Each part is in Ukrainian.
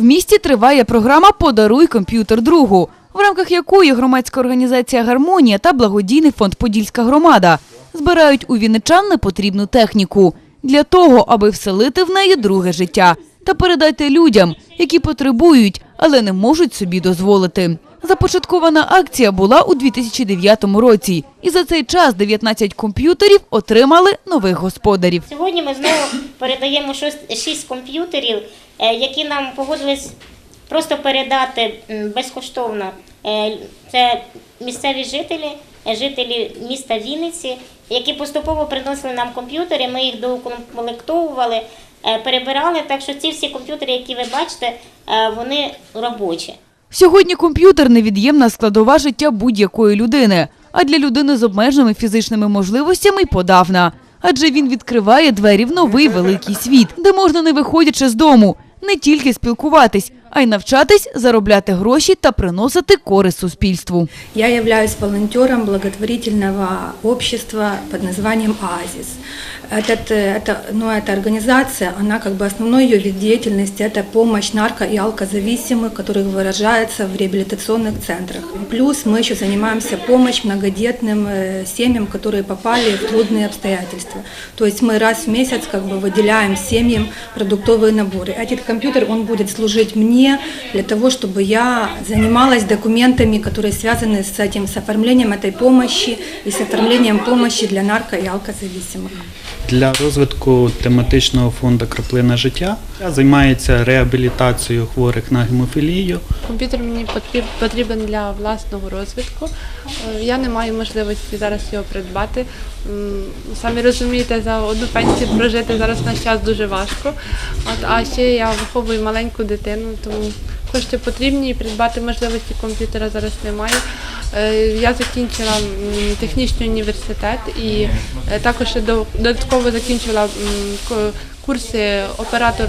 В місті триває програма Подаруй комп'ютер другу, в рамках якої громадська організація Гармонія та благодійний фонд Подільська громада збирають у вінничан непотрібну техніку для того, аби вселити в неї друге життя та передати людям, які потребують, але не можуть собі дозволити. Започаткована акція була у 2009 році, і за цей час 19 комп'ютерів отримали нових господарів. Сьогодні ми знову передаємо шост- шість комп'ютерів, які нам погодились просто передати безкоштовно. Е, Це місцеві жителі, е, жителі міста Вінниці, які поступово приносили нам комп'ютери. Ми їх доукомплектовували, е, перебирали. Так що ці всі комп'ютери, які ви бачите, е, вони робочі. Сьогодні комп'ютер невід'ємна складова життя будь-якої людини, а для людини з обмеженими фізичними можливостями й подавна. Адже він відкриває двері в новий великий світ, де можна, не виходячи з дому, не тільки спілкуватись, а й навчатись, заробляти гроші та приносити користь суспільству. Я являюсь волонтером благотворительного общества под названием «Оазис». Этот, э, это, ну, эта организация, она как бы основной ее вид деятельности – это помощь нарко- и алкозависимым, которых выражается в реабилитационных центрах. Плюс мы еще занимаемся помощью многодетным э, семьям, которые попали в трудные обстоятельства. То есть мы раз в месяц как бы выделяем семьям продуктовые наборы. Этот компьютер, он будет служить мне для того, чтобы я занималась документами, которые связаны с этим, с оформлением этой помощи и с оформлением помощи для нарко- и алкозависимых. Для розвитку тематичного фонду Краплина життя займається реабілітацією хворих на гемофілію. Комп'ютер мені потріб- потрібен для власного розвитку. Е, Я не маю можливості зараз його придбати. М, Самі розумієте, за одну пенсію прожити зараз на час дуже важко. От, а ще я виховую маленьку дитину, тому кошти потрібні і придбати можливості комп'ютера зараз немає. Е, Я закінчила технічний університет і е, також додатково закінчила курси оператор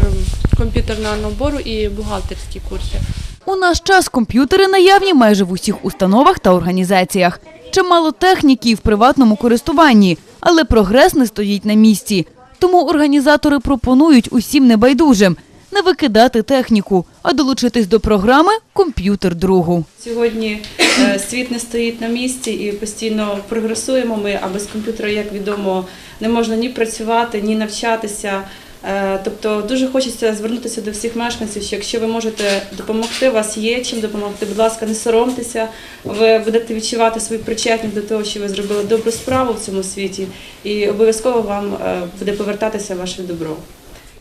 комп'ютерного набору і бухгалтерські курси. У наш час комп'ютери наявні майже в усіх установах та організаціях. Чимало техніки в приватному користуванні, але прогрес не стоїть на місці. Тому організатори пропонують усім небайдужим не викидати техніку, а долучитись до програми Комп'ютер другу. Сьогодні е, світ не стоїть на місці і постійно прогресуємо ми, а без комп'ютера, як відомо, не можна ні працювати, ні навчатися. Е, Тобто дуже хочеться звернутися до всіх мешканців, що якщо ви можете допомогти, у вас є чим допомогти, будь ласка, не соромтеся, ви будете відчувати свою причетність до того, що ви зробили добру справу в цьому світі, і обов'язково вам е, буде повертатися ваше добро.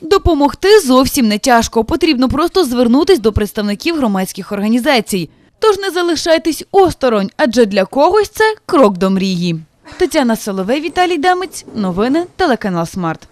Допомогти зовсім не тяжко. Потрібно просто звернутись до представників громадських організацій. Тож не залишайтесь осторонь, адже для когось це крок до мрії. Тетяна Соловей, Віталій Демець. Новини телеканал Смарт.